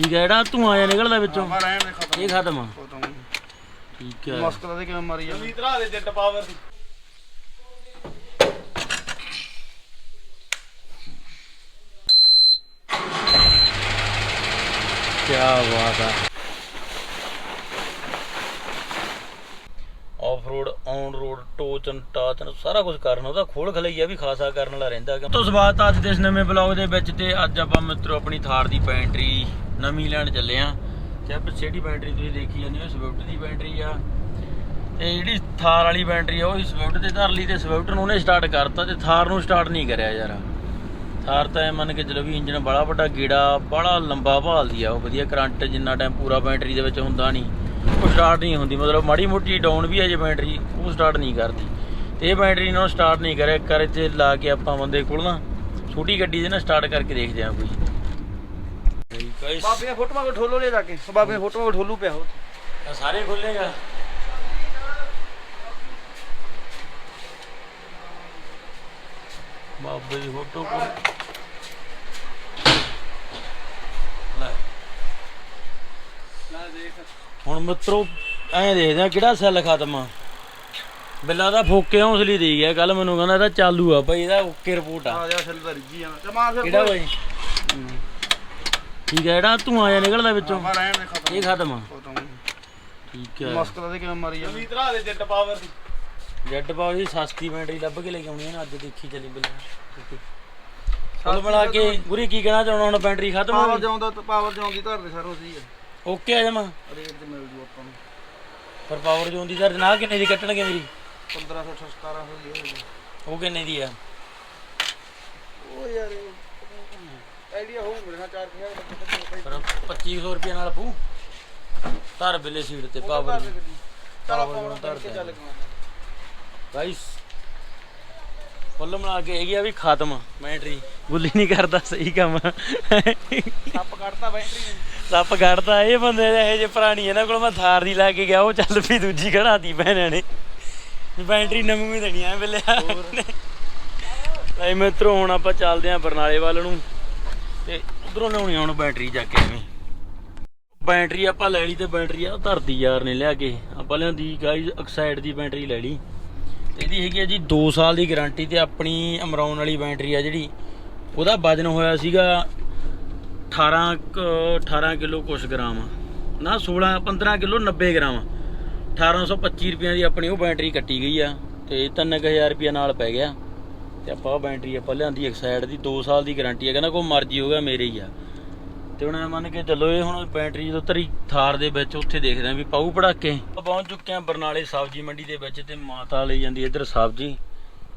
ਠੀਕ ਹੈ ਜਿਹੜਾ ਧੂਆਂ ਜਿਹਾ ਨਿਕਲਦਾ ਵਿੱਚੋਂ। ਪਰ ਖਤਮ। ਇਹ ਖਤਮ ਆ। ਖਤਮ ਠੀਕ ਹੈ। ਮਸਕ ਦਾ ਕਿਵੇਂ ਮਰੀ ਜਾਂਦਾ? ਇਤਰਾ ਦੇ ਜੱਟ ਪਾਵਰ ਦੀ। ਕੀ ਬਾਤ ਆ। ਆਫ ਰੋਡ ਔਨ ਰੋਡ ਟੋਚਨ ਟਾਚਨ ਸਾਰਾ ਕੁਝ ਕਰਨ। ਉਹਦਾ ਖੋਲ ਖਲਈਆ ਵੀ ਖਾਸਾ ਕਰਨ ਵਾਲਾ ਰਹਿੰਦਾ। ਹੈਗਾ ਤੋਂ ਸਵਾਗਤ ਆ ਅੱਜ ਦੇ ਇਸ ਨਵੇਂ ਬਲੌਗ ਦੇ ਵਿੱਚ ਤੇ ਅੱਜ ਆਪਾਂ ਮਿੱਤਰੋ ਆਪਣੀ ਥਾਰ ਦੀ ਬੈਟਰੀ ਨਵੀਂ ਲੈਣ ਚੱਲੇ ਆ। ਤੇ ਆਪ ਬੈਟਰੀ ਤੁਸੀਂ ਦੇਖੀ ਜਾਂਦੇ ਹੋ ਸਵਿਫਟ ਦੀ ਬੈਟਰੀ ਆ। ਤੇ ਜਿਹੜੀ ਥਾਰ ਵਾਲੀ ਬੈਟਰੀ ਆ, ਉਹ ਸਵਿਫਟ ਤੇ ਧਰ ਲਈ ਤੇ ਸਵਿਫਟ ਨੂੰ ਉਹਨੇ ਸਟਾਰਟ ਕਰਤਾ ਤੇ ਥਾਰ ਨੂੰ ਸਟਾਰਟ ਨਹੀਂ ਕਰਿਆ ਯਾਰ। ਥਾਰ ਤਾਂ ਇਹ ਮੰਨ ਕੇ ਚਲੋ ਵੀ ਇੰਜਨ ਬੜਾ ਵੱਡਾ ਗੇੜਾ ਬੜਾ ਲੰਬਾ ਭਾਲਦੀ ਆ ਉਹ, ਵਧੀਆ ਕਰੰਟ ਜਿੰਨਾ ਟਾਈਮ ਪੂਰਾ ਬੈਟਰੀ ਦੇ ਵਿੱਚ ਹੁੰਦਾ ਨਹੀਂ। ਉਹ ਸਟਾਰਟ ਨਹੀਂ ਹੁੰਦੀ, ਮਤਲਬ ਮਾੜੀ ਮੋਟੀ ਡਾਊਨ ਵੀ ਹੈ ਜੇ ਬੈਟਰੀ, ਉਹ ਸਟਾਰਟ ਨਹੀਂ ਕਰਦੀ। ਤੇ ਇਹ ਬੈਟਰੀ ਨਾਲ ਸਟਾਰਟ ਨਹੀਂ ਕਰਿਆ ਕਰ ਤੇ ਲਾ ਕੇ ਆਪਾਂ ਬੰਦੇ ਕੋਲ ਨਾ, ਛੋਟੀ ਗੱਡੀ ਦੇ ਨਾ ਸਟਾਰਟ ਕਰਕੇ ਦੇਖਦੇ ਆ ਕੋਈ। ਬਾਬੇ ਦੀਆਂ ਫੋਟੋਆਂ ਕੋ ਠੋਲੋ ਲੈ ਜਾ ਕੇ। ਬਾਬੇ ਦੀਆਂ ਫੋਟੋਆਂ ਕੋ ਠੋਲੂ ਪਿਆ ਹੋ ਸਾਰੇ ਖੁੱਲੇਗਾ ਬਾਬੇ ਦੀ ਫੋਟੋ ਕੋਲ। ਲੈ। ਲੈ ਦੇਖ। ਹੁਣ ਮਿੱਤਰੋ ਐਂ ਦੇਖਦੇ ਆ ਕਿਹੜਾ ਸੈੱਲ ਖਤਮ ਆ। ਬਿੱਲਾ ਦਾ ਫੋਕੇ ਹੌਸਲੀ ਦੇ ਗਿਆ। ਕੱਲ ਮੈਨੂੰ ਕਹਿੰਦਾ ਇਹਦਾ ਚਾਲੂ ਆ ਭਾਈ ਇਹਦਾ ਓਕੇ ਰਿਪੋਰਟ ਆ। ਆ ਜਾ ਸਿਲਵਰ ਜੀ ਆ ਤੇ ਮਾਰ ਫਿਰ ਕਿਹੜਾ ਭਾਈ ਠੀਕ ਹੈ ਜਿਹੜਾ ਧੂਆਂ ਜਿਹਾ ਨਿਕਲਦਾ ਵਿੱਚੋਂ। ਪਰ ਖਤਮ। ਇਹ ਖਤਮ ਆ। ਖਤਮ। ਠੀਕ ਹੈ। ਮਸਕ ਦਾ ਤੇ ਕਿਵੇਂ ਮਰੀ ਜਾਂਦਾ। ਇਤਰਾ ਦੇ ਜੱਟ ਪਾਵਰ ਦੀ। ਜੈਟ ਪਾਵਰ ਦੀ ਸਸਤੀ ਬੈਟਰੀ ਲੱਭ ਕੇ ਲੈ ਕੇ ਆਉਣੀ ਹੈ ਨਾ ਅੱਜ ਦੇਖੀ ਚੱਲੀ ਬਿੱਲਾ ਕੁੱਲ ਮਿਲਾ ਕੇ ਗੁਰੀ ਕੀ ਕਹਿਣਾ ਚਾਹਣਾ ਹੁਣ ਬੈਟਰੀ ਖਤਮ ਹੋ ਪਾਵਰ ਜਾਉਂਦਾ ਪਾਵਰ ਜਾਉਂਦੀ ਧਰ ਦੇ ਸਰੋਂ ਸਹੀ ਆ। ਓਕੇ ਆ ਜਮਾ। ਰੇਟ ਤੇ ਮਿਲ ਜੂ ਆਪਾਂ ਨੂੰ। ਪਰ ਪਾਵਰ ਜੋਨ ਦੀ ਸਰ ਨਾ ਕਿੰਨੇ ਦੀ ਕੱਟਣਗੇ ਮੇਰੀ? 1500 1700 ਦੀ ਹੋਈ ਉਹ ਕਿੰਨੇ ਦੀ ਆ? ਉਹ ਯਾਰ ਆਈਡੀਆ ਹੋਊ ਮੇਰੇ ਨਾਲ 4000 ਪਰ 2500 ਰੁਪਏ ਨਾਲ ਪੂ ਧਰ ਬਿੱਲੇ ਸੀਟ ਤੇ ਪਾਵਰ ਚਲ ਪਾਵਰ ਧਰ ਕੇ ਚੱਲ ਗਾਇਸ ਕੁੱਲ ਮਿਲਾ ਕੇ ਹੈਗੀ ਆ ਵੀ ਖਤਮ ਬੈਟਰੀ। ਗੁੱਲੀ ਨਹੀਂ ਕਰਦਾ ਸਹੀ ਕੰਮ। ਸੱਪ ਕੱਢਤਾ ਬੈਟਰੀ ਸੱਪ ਕੱਢਦਾ ਇਹ ਬੰਦੇ ਇਹ ਜੇ ਪੁਰਾਣੀ ਇਹਨਾਂ ਕੋਲ ਮੈਂ ਥਾਰ ਦੀ ਲੈ ਕੇ ਗਿਆ ਉਹ ਚੱਲ ਪਈ ਦੂਜੀ ਖੜਾਤੀ ਭੈਣਾਂ ਨੇ। ਵੀ ਬੈਟਰੀ ਨਵੀਂ ਵੀ ਦੇਣੀ ਆ ਬਿੱਲਿਆ ਲੈ ਮਿੱਤਰੋ ਹੁਣ ਆਪਾਂ ਚੱਲਦੇ ਆਂ ਬਰਨਾਲੇ ਵੱਲ ਨੂੰ। ਤੇ ਉਧਰੋਂ ਲਿਆਉਣੀ ਆ ਹੁਣ ਬੈਟਰੀ ਜਾ ਕੇ ਐਵੇਂ। ਬੈਟਰੀ ਆਪਾਂ ਲੈ ਲਈ ਤੇ ਬੈਟਰੀ ਆ ਧਰਤੀ ਯਾਰ ਨੇ ਲਿਆ ਕੇ। ਆਪਾਂ ਲਿਆਂਦੀ ਗਾਈਜ਼ ਆਕਸਾਈਡ ਦੀ ਬੈਟਰੀ ਲੈ ਲਈ। ਤੇ ਇਹਦੀ ਹੈਗੀ ਆ ਜੀ 2 ਸਾਲ ਦੀ ਗਾਰੰਟੀ ਤੇ ਆਪਣੀ ਅਮਰਾਉਣ ਵਾਲੀ ਬੈਟਰੀ ਆ ਜਿਹੜੀ। ਉਹਦਾ ਵਜਨ ਹੋਇਆ ਸੀਗਾ 18 ਕੁ- 18 ਕਿਲੋ ਕੁਛ ਗ੍ਰਾਮ। ਨਾ 16 15 ਕਿਲੋ 90 ਗ੍ਰਾਮ। 1825 ਰੁਪਈਆਂ ਦੀ ਆਪਣੀ ਉਹ ਬੈਟਰੀ ਕੱਟੀ ਗਈ ਆ, ਤੇ 3000 ਰੁਪਈਆ ਨਾਲ ਪੈ ਗਿਆ। ਤੇ ਆਪਾਂ ਉਹ ਬੈਟਰੀ ਆਪਾਂ ਲਿਆਂਦੀ ਐਕਸਾਈਡ ਦੀ 2 ਸਾਲ ਦੀ ਗਾਰੰਟੀ ਹੈ ਕਹਿੰਦਾ ਕੋਈ ਮਰਜ਼ੀ ਹੋ ਗਿਆ ਮੇਰੇ ਹੀ ਆ। ਤੇ ਹੁਣ ਮੰਨ ਕੇ ਚੱਲੋ ਇਹ ਹੁਣ ਬੈਟਰੀ ਜਦੋਂ ਧਰੀ ਥਾਰ ਦੇ ਵਿੱਚ, ਉੱਥੇ ਦੇਖਦੇ ਆਂ ਵੀ ਪਾਉ ਪੜਾਕੇ। ਆਪਾਂ ਪਹੁੰਚ ਚੁੱਕੇ ਆਂ ਬਰਨਾਲੇ ਸਬਜ਼ੀ ਮੰਡੀ ਦੇ ਵਿੱਚ ਤੇ ਮਾਤਾ ਲਈ ਜਾਂਦੀ ਇੱਧਰ ਸਬਜ਼ੀ।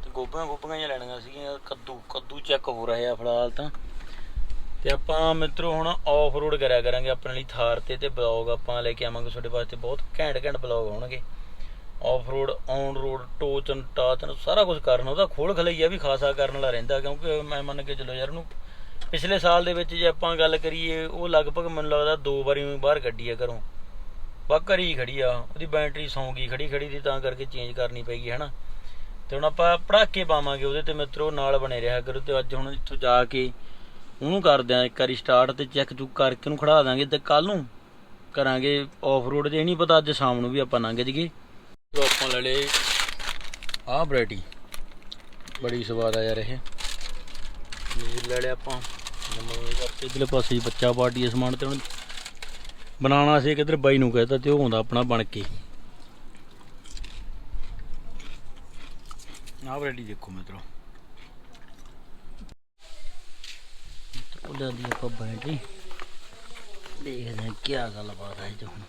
ਤੇ ਗੋਭੀਆਂ ਗੋਭੀਆਂ ਜਿਹੀਆਂ ਲੈਣੀਆਂ ਸੀਗੀਆਂ, ਕੱਦੂ ਕੱਦੂ ਚੈੱਕ ਹੋ ਰਹੇ ਆ ਫਿਲਹਾਲ ਤਾਂ। ਤੇ ਆਪਾਂ ਮਿੱਤਰੋ ਹੁਣ ਆਫ ਰੋਡ ਕਰਿਆ ਕਰਾਂਗੇ ਆਪਣੇ ਲਈ ਥਾਰ ਤੇ ਤੇ ਬਲੌਗ ਆਪਾਂ ਲੈ ਕੇ ਆਵਾਂਗੇ, ਤੁਹਾਡੇ ਵਾਸਤੇ ਬਹੁਤ ਘੈਂਟ ਘੈਂਟ ਬਲੌਗ ਹੋਣਗੇ। ਆਫ ਰੋਡ, ਔਨ ਰੋਡ ਟੋਚਨ ਟਾਚਨ ਸਾਰਾ ਕੁਝ ਕਰਨ। ਉਹਦਾ ਖੋਲ ਖਲਈਆ ਵੀ ਖਾਸਾ ਕਰਨ ਵਾਲਾ ਰਹਿੰਦਾ, ਕਿਉਂਕਿ ਮੈਂ ਮੰਨ ਕੇ ਚਲੋ ਯਾਰ ਉਹਨੂੰ ਪਿਛਲੇ ਸਾਲ ਦੇ ਵਿੱਚ ਜੇ ਆਪਾਂ ਗੱਲ ਕਰੀਏ, ਉਹ ਲਗਭਗ ਮੈਨੂੰ ਲੱਗਦਾ ਦੋ ਵਾਰੀ ਬਾਹਰ ਕੱਢੀ ਆ ਘਰੋਂ। ਬਾ ਘਰੀ ਹੀ ਖੜੀ ਆ, ਉਹਦੀ ਬੈਟਰੀ ਸੌਂ ਗਈ ਖੜੀ ਖੜੀ ਦੀ ਤਾਂ ਕਰਕੇ ਚੇਂਜ ਕਰਨੀ ਪੈਗੀ ਹਨਾ। ਤੇ ਹੁਣ ਆਪਾਂ ਪੜਾਕੇ ਪਾਵਾਂਗੇ ਉਹਦੇ ਤੇ, ਮਿੱਤਰੋ, ਨਾਲ ਬਣੇ ਰਿਹਾ ਕਰੋ ਤੇ ਅੱਜ ਹੁਣ ਇੱਥੋਂ ਜਾ ਕੇ ਉਹਨੂੰ ਕਰਦੇ ਆ ਇੱਕ ਵਾਰੀ ਸਟਾਰਟ ਤੇ ਚੈੱਕ ਚੁੱਕ ਕਰਕੇ ਉਹਨੂੰ ਖੜਾ ਦਾਂਗੇ ਤੇ ਕੱਲ ਨੂੰ ਕਰਾਂਗੇ ਆਫ ਰੋਡ ਤੇ ਨਹੀਂ ਪਤਾ ਅੱਜ ਸ਼ਾਮ ਨੂੰ ਵੀ ਆਪਾਂ ਲੰਘ ਜੀਏ ਤੇ ਆਪਾਂ ਲੈ ਲਏ ਆਹ ਬਰੈਟੀ ਬੜੀ ਸਵਾਦ ਆ ਯਾਰ ਇਹ। ਇਹ ਲੈ ਲਿਆ ਆਪਾਂ। ਨੰਬਰ ਕਰਕੇ ਇਧਰਲੇ ਪਾਸੇ ਬੱਚਾ ਪਾਰਟੀ ਸਮਾਨ ਤੇ ਹੁਣ ਬਣਾਉਣਾ ਸੀ ਕਿਧਰ ਬਾਈ ਨੂੰ ਕਹਿਤਾ ਤੇ ਉਹ ਆਉਂਦਾ ਆਪਣਾ ਬਣ ਕੇ। ਆਹ ਬਰੈਟੀ ਦੇਖੋ ਮਿੱਤਰੋ। ਉਹਦਾ ਦੀ ਆਪਾਂ ਬੈਟਰੀ ਦੇਖਦੇ ਹਾਂ ਕੀ ਗੱਲਬਾਤ ਹੈ ਜੋ ਹੁਣ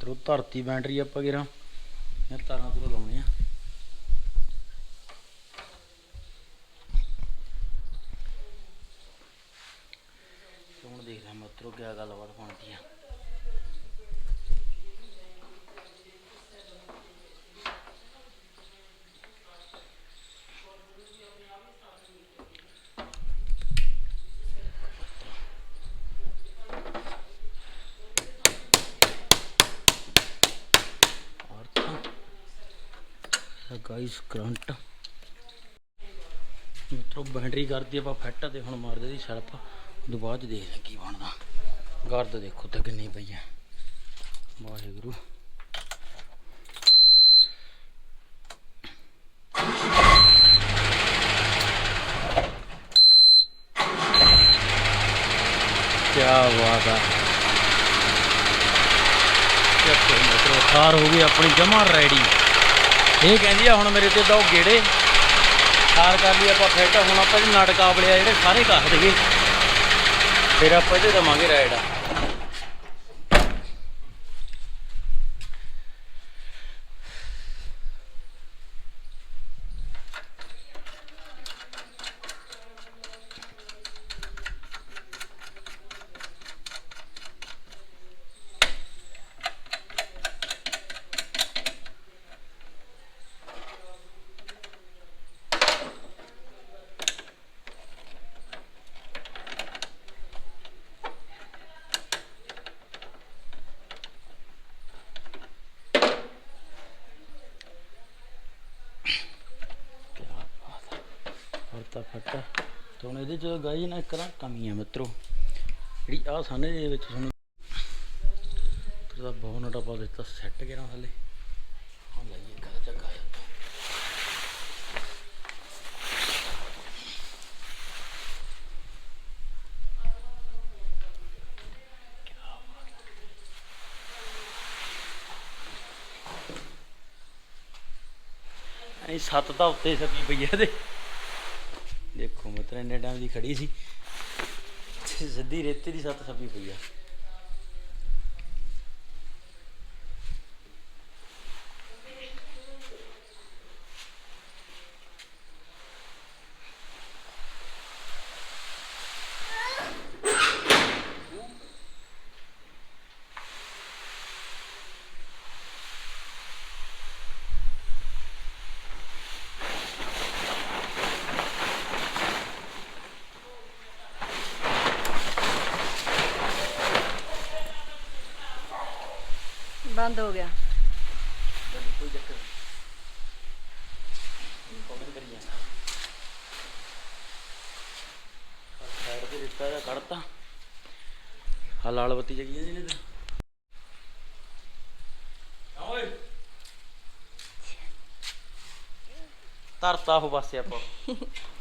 ਤਰੋ ਧਰਤੀ ਬੈਟਰੀ ਆਪਾਂ ਕਿਰਾ ਮੈਂ ਤਾਰਾਂ ਤੋਂ ਲਾਉਣੇ ਆ ਹੁਣ ਦੇਖਦੇ ਹਾਂ ਮਿੱਤਰੋ ਕੀ ਗੱਲਬਾਤ ਬਣਦੀ ਆ। ਤਾਂ ਗਾਈਸ ਕਰੰਟ ਮਿੱਤਰੋ ਬੈਟਰੀ ਕਰਦੀ ਆਪਾਂ ਫਿੱਟ ਤੇ ਹੁਣ ਮਾਰਦੇ ਦੀ ਸੈਲਫ ਉਦੋਂ ਬਾਅਦ ਦੇਖ ਦੇਖਦੇ ਹਾਂ ਕੀ ਬਣਦਾ। ਗਰਦ ਦੇਖੋ ਤਾਂ ਕਿੰਨੀ ਪਈ ਹੈ ਵਾਹਿਗੁਰੂ। ਕਿਆ ਬਾਤ ਆ। ਚੱਕੋ ਮਿੱਤਰੋ ਕਾਰ ਹੋ ਗਈ ਆਪਣੀ ਜਮਾ ਰੈਡੀ ਇਹ ਕਹਿੰਦੀ ਆ, ਹੁਣ ਮੇਰੇ ਤੇ ਦੋ ਗੇੜੇ। ਕਾਰ ਕਰ ਲਈ, ਆਪਾਂ ਫਿੱਟ ਹੁਣ ਆਪਾਂ ਜੀ ਨਟ ਕਾਬਲੇ ਆ ਜਿਹੜੇ ਸਾਰੇ ਕੱਸ ਦੇਈਏ। ਫਿਰ ਆਪਾਂ ਇਹਦੇ ਦਵਾਂਗੇ ਰਾਈਡ ਫੱਟਾ। ਤੇ ਹੁਣ ਇਹਦੇ ਚ ਗਾਈ ਨਾ ਇੱਕ ਨਾ ਕਮੀ ਆ ਮਿੱਤਰੋ। ਜਿਹੜੀ ਆ ਸਾਨੇ ਦੇ ਵਿੱਚ ਤੁਹਾਨੂੰ ਦਾ ਬੋਨਟ ਆਪਾਂ ਦਿੱਤਾ ਸੈੱਟ ਗਿਆ ਥੱਲੇ ਹਾਂ ਲਾਈਏ ਇੱਕ ਚੱਕਾ ਐ ਸੱਤ ਤਾਂ ਉੱਤੇ ਸੱਪੀ ਪਈ ਆ ਇਹਦੇ। ਦੇਖੋ ਇੰਨੇ ਟਾਈਮ ਦੀ ਖੜੀ ਸੀ। ਸਿੱਧੀ ਰੇਤੇ ਦੀ ਸੱਤ ਸੱਪੀ ਪਈ ਆ। ਬੰਦ ਹੋ ਗਿਆ। ਕੋਈ ਚੱਕਰ ਨਹੀਂ। ਕੌਣ ਕਰੀ ਜਾਂਦਾ ਸਾਈਡ ਤੇ ਦਿੱਤਾ ਜਾਂ ਕੱਢਤਾ? ਆ ਲਾਲ ਬੱਤੀ ਜਗੀ ਜਾਂਦੀ ਨੇ ਤੇ। ਓਏ। ਧਰਤਾ ਉਹ ਪਾਸੇ ਆਪਾਂ।